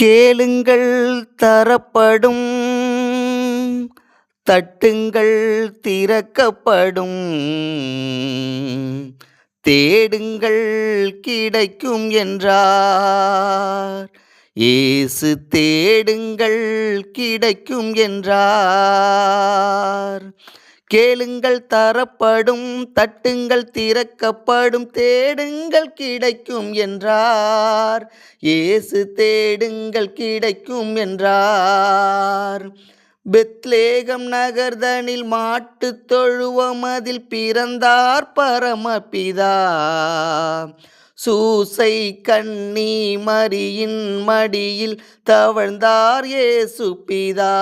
கேளுங்கள் தரப்படும் தட்டுங்கள் திறக்கப்படும். தேடுங்கள் கிடைக்கும் என்றார். இயேசு தேடுங்கள் கிடைக்கும் என்றார். கேளுங்கள் தரப்படும் தட்டுங்கள் திறக்கப்படும் தேடுங்கள் கிடைக்கும் என்றார். இயேசு தேடுங்கள் கிடைக்கும் என்றார். பெத்லேகம் நகர்தனில் மாட்டு தொழுவம் அதில் பிறந்தார் பரமபிதா. சூசை கண்ணி மரியின் மடியில் தவழ்ந்தார் ஏசு பிதா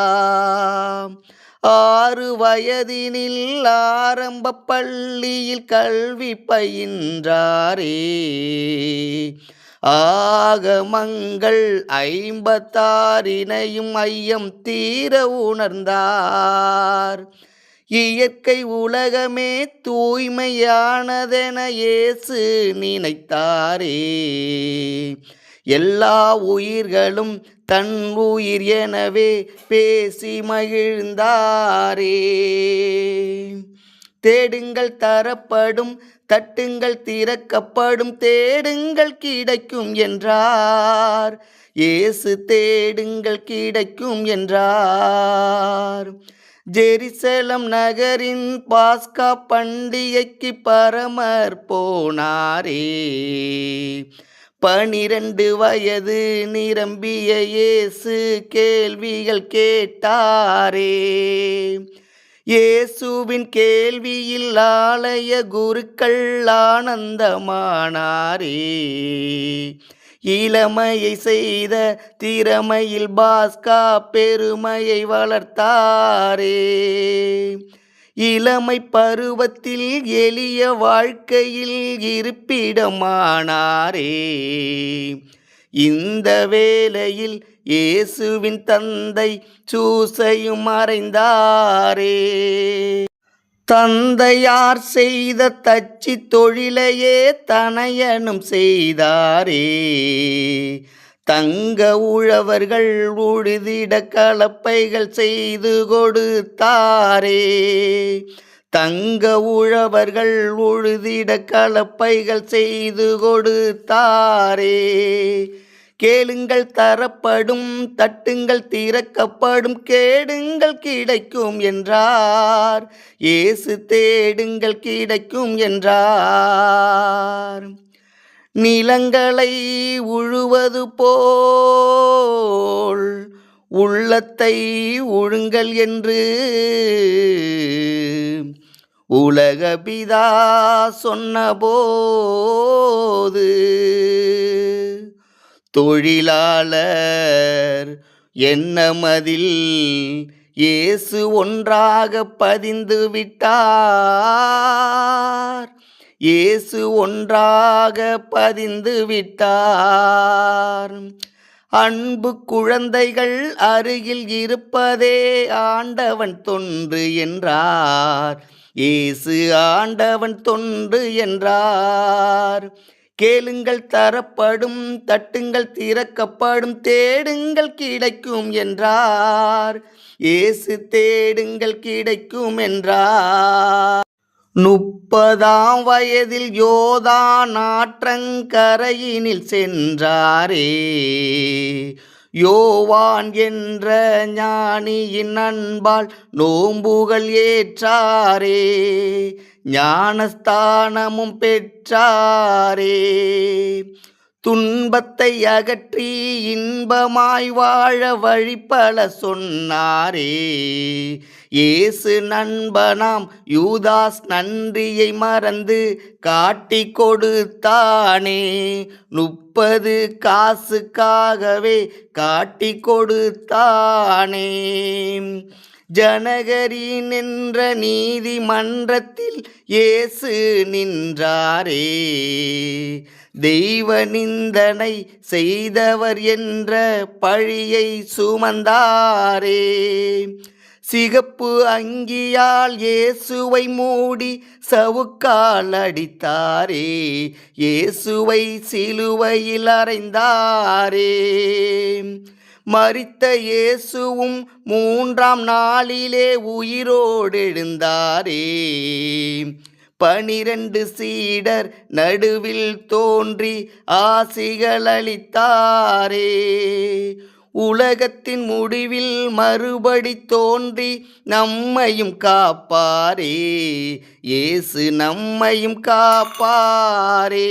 ஆறு வயதினில் ஆரம்ப பள்ளியில் கல்வி பயின்றாரே. ஆகமங்கள் ஐம்பத்தாறினையும் ஐயம் தீர உணர்ந்தார். இயற்கை உலகமே தூய்மையானதென இயேசு நினைத்தாரே. எல்லா உயிர்களும் தன் உயிர் எனவே பேசி மகிழ்ந்தாரே. தேடுங்கள் தரப்படும் தட்டுங்கள் திறக்கப்படும் தேடுங்கள் கிடைக்கும் என்றார். இயேசு தேடுங்கள் கிடைக்கும் என்றார். ஜெருசலம் நகரின் பாஸ்கா பண்டிகைக்கு பரமர் போனாரே. பனிரெண்டு வயது நிரம்பிய இயேசு கேள்விகள் கேட்டாரே. இயேசுவின் கேள்வியில் ஆலய குருக்கள் ஆனந்தமானாரே. இளமையை செய்த திறமையில் பாஸ்கா பெருமையை வளர்த்தாரே. இளமை பருவத்தில் எளிய வாழ்க்கையில் இருப்பிடமானாரே. இந்த வேளையில் இயேசுவின் தந்தை சூசையும் மறைந்தாரே. தந்தையார் செய்த தச்சி தொழிலையே தனையனும் செய்தாரே. தங்க உழவர்கள் உழுதிட கலப்பைகள் செய்து கொடுத்தாரே. தங்க உழவர்கள் உழுதிட கலப்பைகள் செய்து கொடுத்தாரே. கேளுங்கள் தரப்படும் தட்டுங்கள் திறக்கப்படும் கேடுங்கள் கிடைக்கும் என்றார். இயேசு தேடுங்கள் கிடைக்கும் என்றார். நிலங்களை உழுவது போல் உள்ளத்தை உழுங்கள் என்று உலகபிதா சொன்னபோது தொழிலாளர் என்ன மதில் இயேசு ஒன்றாக பதிந்து விட்டார் இயேசு ஒன்றாக பதிந்து விட்டார். அன்பு குழந்தைகள் அருகில் இருப்பதே ஆண்டவன் தொன்று என்றார். இயேசு ஆண்டவன் தொன்று என்றார். கேளுங்கள் தரப்படும் தட்டுங்கள் திறக்கப்படும் தேடுங்கள் கிடைக்கும் என்றார். இயேசு தேடுங்கள் கிடைக்கும் என்றார். முப்பதாம் வயதில் யோதா நாற்றங்கரையினில் சென்றாரே. யோவான் என்ற ஞானியின் அன்பால் நோம்புகள் ஏற்றாரே. ஞானஸ்தானமும் பெற்றாரே. துன்பத்தை அகற்றி இன்பமாய் வாழ வழிபல சொன்னாரே. இயேசு நண்பனாம் யூதாஸ் நன்றியை மறந்து காட்டி கொடுத்தானே. முப்பது காசுக்காகவே காட்டி கொடுத்தானே. ஜனகரி நின்ற நீதிமன்றத்தில் இயேசு நின்றாரே. தெய்வ நிந்தனை செய்தவர் என்ற பழியை சுமந்தாரே. சிகப்பு அங்கியால் இயேசுவை மூடி சவுக்கால் அடித்தாரே. இயேசுவை சிலுவையில் அறைந்தாரே. மறித்த இயேசுவும் மூன்றாம் நாளிலே உயிரோடு எழுந்தாரே பனிரண்டு சீடர் நடுவில் தோன்றி ஆசிகள் அளித்தாரே. உலகத்தின் முடிவில் மறுபடி தோன்றி நம்மையும் காப்பாரே. இயேசு நம்மையும் காப்பாரே.